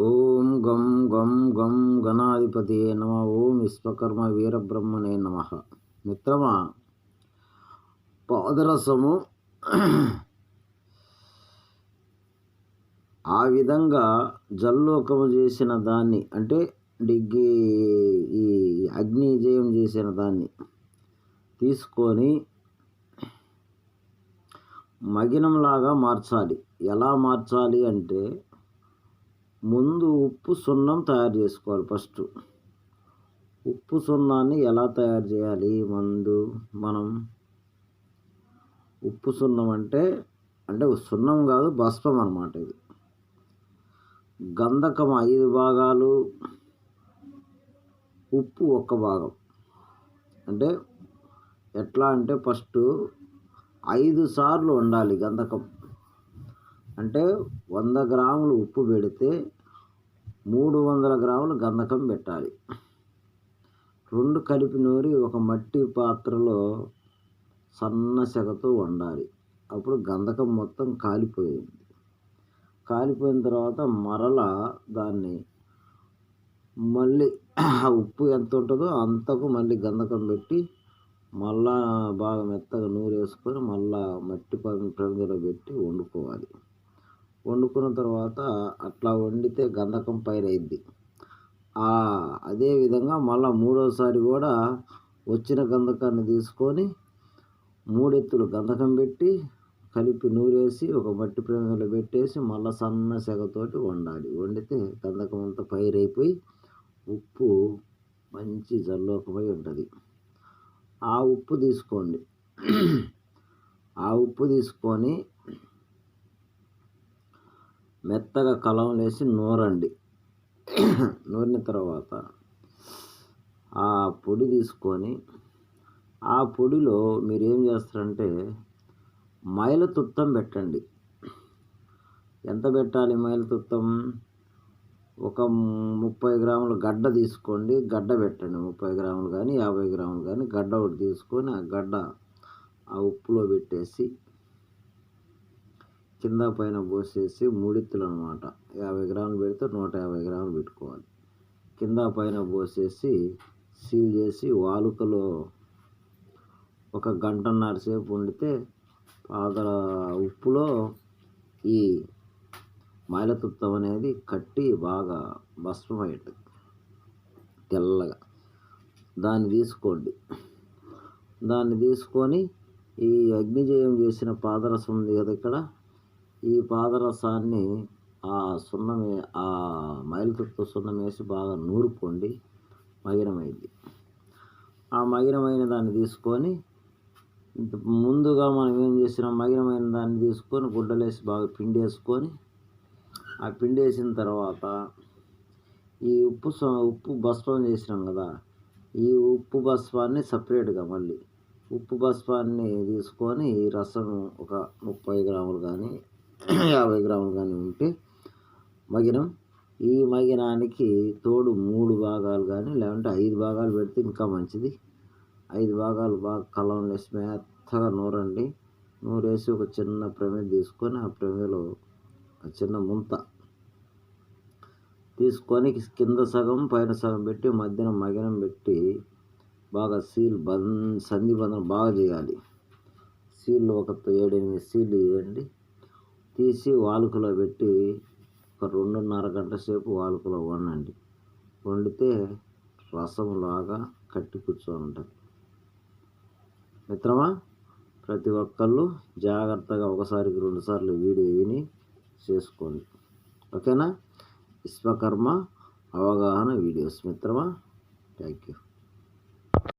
ఓం గం గం గం గణాధిపతి నమ. ఓం విశ్వకర్మ వీరబ్రహ్మనే నమ. మిత్రమా పాదరసము ఆ విధంగా జల్లోకము చేసిన దాన్ని అంటే డిగ్గి ఈ అగ్ని జయం చేసిన దాన్ని తీసుకొని మగినంలాగా మార్చాలి. ఎలా మార్చాలి అంటే ముందు ఉప్పు సున్నం తయారు చేసుకోవాలి ఫస్ట్. ఉప్పు సున్నాన్ని ఎలా తయారు చేయాలి? మందు మనం ఉప్పు సున్నం అంటే అంటే సున్నం కాదు భస్మం అనమాట ఇది. గంధకం ఐదు భాగాలు ఉప్పు ఒక్క భాగం. అంటే ఎట్లా అంటే ఫస్ట్ ఐదు సార్లు ఉండాలి గంధకం. అంటే వంద గ్రాములు ఉప్పు పెడితే మూడు వందల గ్రాములు గంధకం పెట్టాలి. రెండు కలిపి నూరి ఒక మట్టి పాత్రలో సన్న సెగతో వండాలి. అప్పుడు గంధకం మొత్తం కాలిపోయింది. కాలిపోయిన తర్వాత మరల దాన్ని మళ్ళీ ఉప్పు ఎంత ఉంటుందో అంతకు మళ్ళీ గంధకం పెట్టి మళ్ళా బాగా మెత్తగా నూరు వేసుకొని మళ్ళా మట్టి ప్రమిదలో పెట్టి వండుకోవాలి. వండుకున్న తర్వాత అట్లా వండితే గంధకం పైన అయింది అదేవిధంగా మళ్ళీ మూడోసారి కూడా వచ్చిన గంధకాన్ని తీసుకొని మూడెత్తులు గంధకం పెట్టి కలిపి నూరేసి ఒక మట్టి ప్రేమలో పెట్టేసి మళ్ళీ సన్న సెగతోటి వండాలి. వండితే గంధకం అంతా పైరైపోయి ఉప్పు మంచి జల్లోకమై ఉంటుంది. ఆ ఉప్పు తీసుకోండి. ఆ ఉప్పు తీసుకొని మెత్తగా కలం వేసి నూరండి. నూరిన తర్వాత ఆ పొడి తీసుకొని ఆ పొడిలో మీరు ఏం చేస్తారంటే మైల తుత్తం పెట్టండి. ఎంత పెట్టాలి మైల తుత్తం? ఒక ముప్పై గ్రాముల గడ్డ తీసుకోండి. గడ్డ పెట్టండి ముప్పై గ్రాములు కానీ యాభై గ్రాములు కానీ గడ్డ ఒకటి తీసుకొని ఆ గడ్డ ఆ ఉప్పులో పెట్టేసి కింద పైన పోసేసి మూడిత్తులు అనమాట యాభై గ్రాములు పెడితే నూట యాభై గ్రాములు పెట్టుకోవాలి. కింద పైన పోసేసి సీల్ చేసి వాలుకలో ఒక గంటన్నర సేపు వండితే పాదల ఉప్పులో ఈ మైలతుత్తం అనేది కట్టి బాగా భస్మమైంది. తెల్లగా. దాన్ని తీసుకోండి. దాన్ని తీసుకొని ఈ అగ్నిజయం చేసిన పాదరసం ఉంది కదా ఇక్కడ. ఈ పాదరసాన్ని ఆ సున్నం ఆ మైలుతుత్త సున్నం వేసి బాగా నూరుకోండి. మగినమైంది. ఆ మగినమైన దాన్ని తీసుకొని ముందుగా మనం ఏం చేసినాం? మగినమైన దాన్ని తీసుకొని గుడ్డలేసి బాగా పిండి వేసుకొని ఆ పిండి వేసిన తర్వాత ఈ ఉప్పు ఉప్పు భస్మం చేసినాం కదా ఈ ఉప్పు భస్మాన్ని సపరేట్గా మళ్ళీ ఉప్పు భస్మాన్ని తీసుకొని ఈ రసం ఒక ముప్పై గ్రాములు కానీ యాభై గ్రాములు కానీ ఉంటే మగినం ఈ మగినానికి తోడు మూడు భాగాలు కానీ లేదంటే ఐదు భాగాలు పెడితే ఇంకా మంచిది. ఐదు భాగాలు బాగా కలం వేసి మెత్తగా నూరండి. నూరేసి ఒక చిన్న ప్రమేయం తీసుకొని ఆ ప్రమేలో చిన్న ముంత తీసుకొని కింద సగం పైన సగం పెట్టి మధ్యన మగినం పెట్టి బాగా సీల్ బంద్ సంధి బంధం బాగా చేయాలి. సీల్ ఒక ఏడెనిమిది సీల్ వేయండి తీసి వాలుకలో పెట్టి ఒక రెండున్నర గంట సేపు వాలుకలో వండండి. వండితే రసంలాగా కట్టి కూర్చొని ఉంటుంది మిత్రమా ప్రతి ఒక్కళ్ళు జాగ్రత్తగా ఒకసారికి రెండుసార్లు వీడియో విని చేసుకోండి. ఓకేనా? విశ్వకర్మ అవగాహన వీడియోస్ మిత్రమా థ్యాంక్ యూ